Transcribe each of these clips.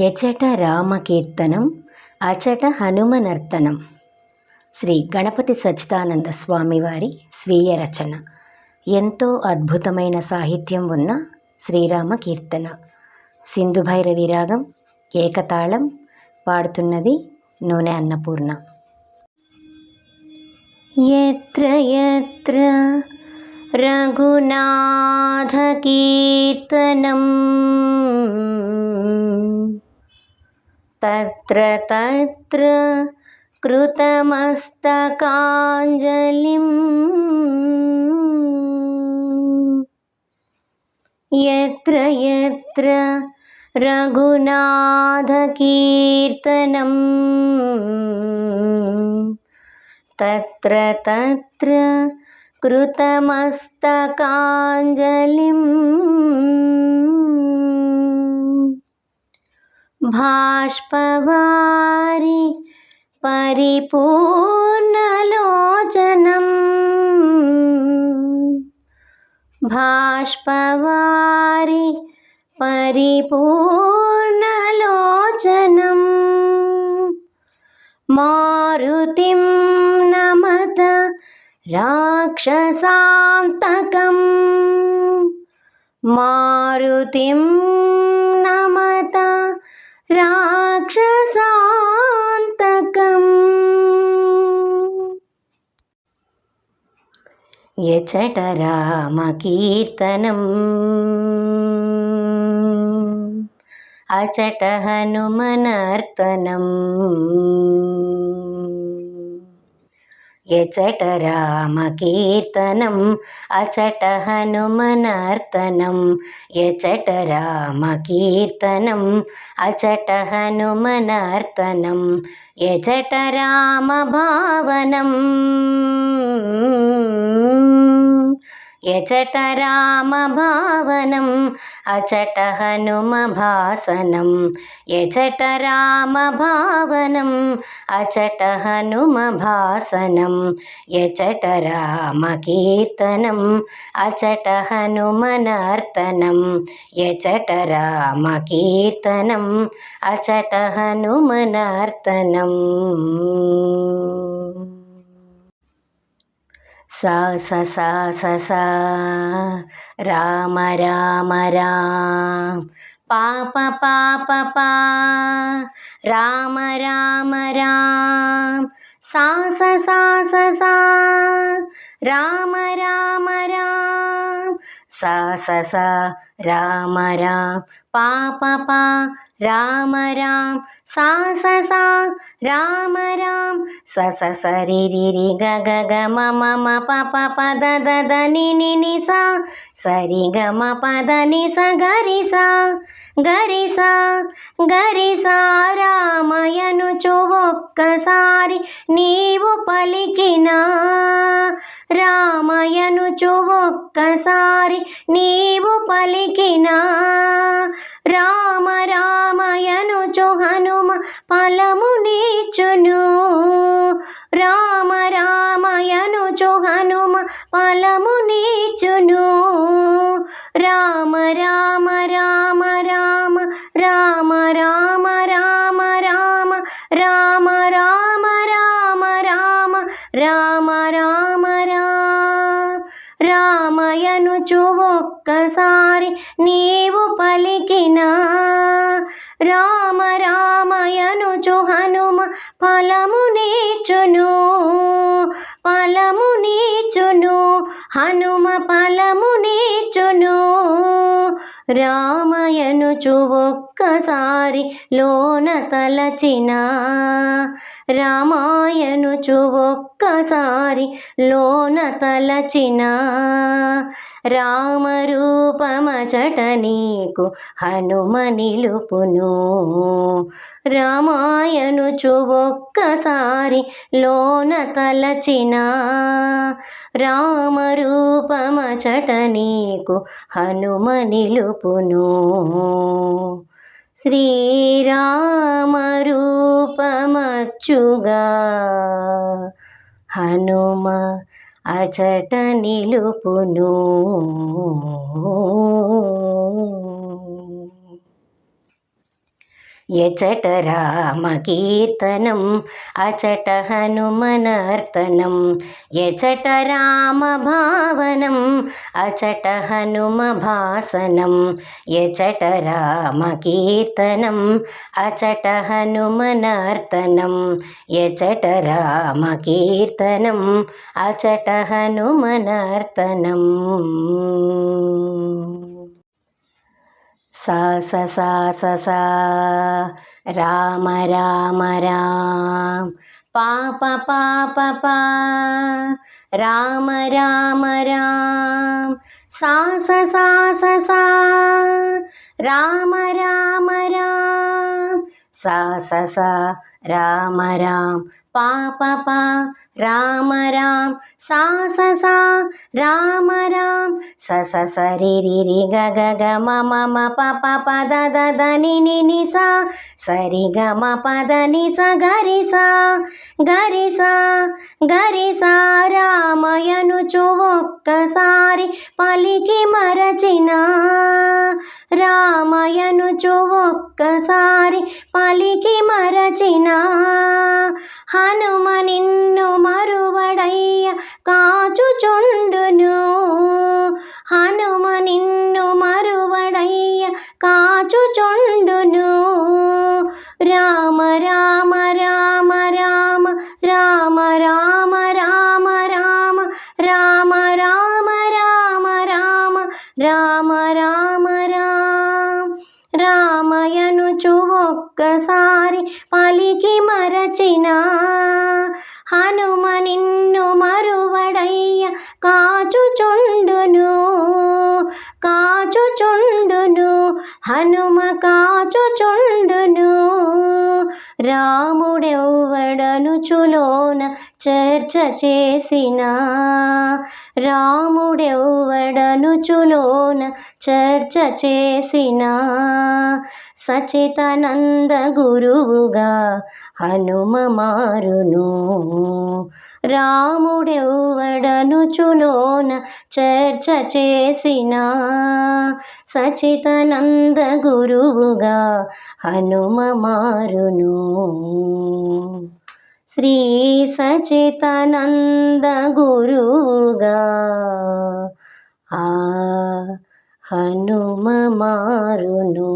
యచట రామకీర్తనం అచట హనుమనర్తనం. శ్రీ గణపతి సచ్చిదానంద స్వామివారి స్వీయ రచన ఎంతో అద్భుతమైన సాహిత్యం ఉన్న శ్రీరామ కీర్తన సింధు రాగం ఏకతాళం పాడుతున్నది నూనె అన్నపూర్ణ. ఎత్ర ఎత్ర रघुनाथकीर्तनम्। तत्र तत्र कृतमस्तकाञ्जलिम्। यत्र यत्र रघुनाथकीर्तनम्। तत्र तत्र कृतमस्तकाञ्जलिम्। भाष्पवारि परिपूर्णलोचनम्। भाष्पवारि परिपूर्णलोचनम्। मारुतिं नमत రాక్షసాంతకం మారుతిం నమత రాక్షసాంతకం. యచట రామకీర్తనం అచట హనుమనర్తనం. യചട രാമകീർത്തനം അചട ഹനുമനാർത്തനം. യചട രാമകീർത്തനം അചട ഹനുമനാർത്തനം. യചട രാമഭാവനം యచట రామభావనం అచట హనుమభాసనం యచట రామభావనం అచట హనుమభాసనం యచట రామకీర్తనం అచట హనుమనర్తనం యచట రామకీర్తనం అచట హనుమనర్తనం సా సా సా రామ రామ రామ. పాప పాప పా. రామ రామ రామ. సా సా సా. రామ రామ రామ. సా స రామ రామ. పాప పా రామ రామ. సా స రామ రామ. స స స రి రి రి గ గ గ మ మ మ ప ప ప ద ద ద ని ని ని సా. సరి గ మ ప ద ని స గ రి సా. గరి సా. గరి సా రామయనుచు ఒక్కసారి నీవు పలికినా. రామయనుచు ఒక్కసారి నీవు పలికినా రామ రామయనుచు హనుమ ఫలము నీచును. రామ రామయనుచు హనుమ ఫలము నీచును. రామ రామ రామ రామ రామ రామయనుచు ఒక్కసారి నీవు పలికినా రామ రామయనుచు హనుమ ఫలము నీచును ఫలము నీచును హనుమ ఫలము నీచును. రామయనుచు ఒక్కసారి లోన తలచిన రామాయనుచు ఒక్కసారి లోన తలచిన రామరూపమచట నీకు హనుమ నిలుపును రామాయను ఒక్కసారి లోన తలచిన రామరూపమచట నీకు హనుమ నిలుపును శ్రీరామరూపమచ్చుగా హనుమ అచట నిలుపును. യചട രാമകീർത്തനം അചട ഹനുമനർത്തനം യചട രാമഭാവനം അചട ഹനുമഭാസനം യചട രാമകീർത്തനം അചട ഹനുമനർത്തനം യചട രാമകീർത്തനം അചട ഹനുമനർത്തനം. सा सा राम राम राम पाप पा पा राम राम राम सा सा सा सा सा राम राम राम सा सा सा రామ రామ పాప పా రామ రామ సా స సా రామ రామ స స స రి రి రి గ గ గ మ మ మ ప ప ప ద ద ద ని ని ని సా సరి గ మ ప ద ని స గ రి సా గ రి సా గ రి సా రామయనుచు ఒక్కసారి పలికి మరచినా. రామయనుచు ఒక్కసారి పలికి మరచిన. హనుమ నిన్ను మరువడయ్య కాచుచుండును. హనుమ నిన్ను మరువడయ్య కాచుచుండును. ఆయను ఒక్కసారి పలికి మరచిన. హనుమ నిన్ను మరువడయ్య కాచుచుండును కాచుచుండును హనుమ కాచుచుండును. రాముడెవ్వడనుచులోన చర్చ చేసిన. రాముడెవ్వడనుచులోన చర్చ చేసిన. సచితానంద గురువుగా హనుమ మారును రాముడెవ్వడనుచులోన చర్చ చేసిన సచితనంద గురువుగా హనుమ మారును శ్రీ సచితనంద గురువుగా ఆ హనుమ మారును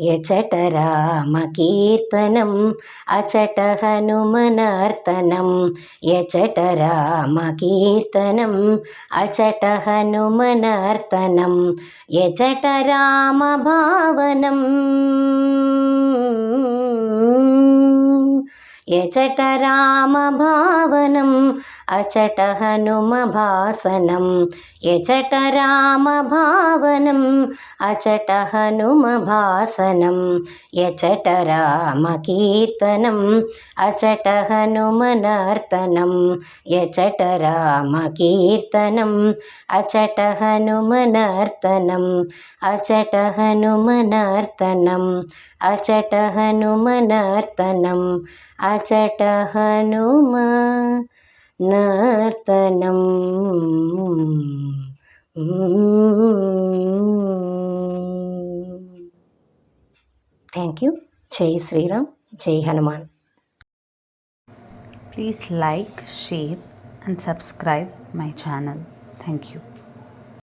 ఎచట రామ కీర్తనం అచట హనుమనర్తనం. ఎచట రామ కీర్తనం అచట హనుమనర్తనం. ఎచట రామ यचट रामभावनम् अचट हनुमभासनं यचट रामभावनम् अचट हनुमभासनं यचट रामकीर्तनम् अचट हनुमनर्तनं यचट रामकीर्तनम् अचट हनुमनर्तनम्। अचट हनुमनर्तनम्। అచట హనుమనర్తనం అచట హనుమ నర్తనం. థ్యాంక్ యూ జై శ్రీరామ్ జై Hanuman please like share and subscribe my channel thank you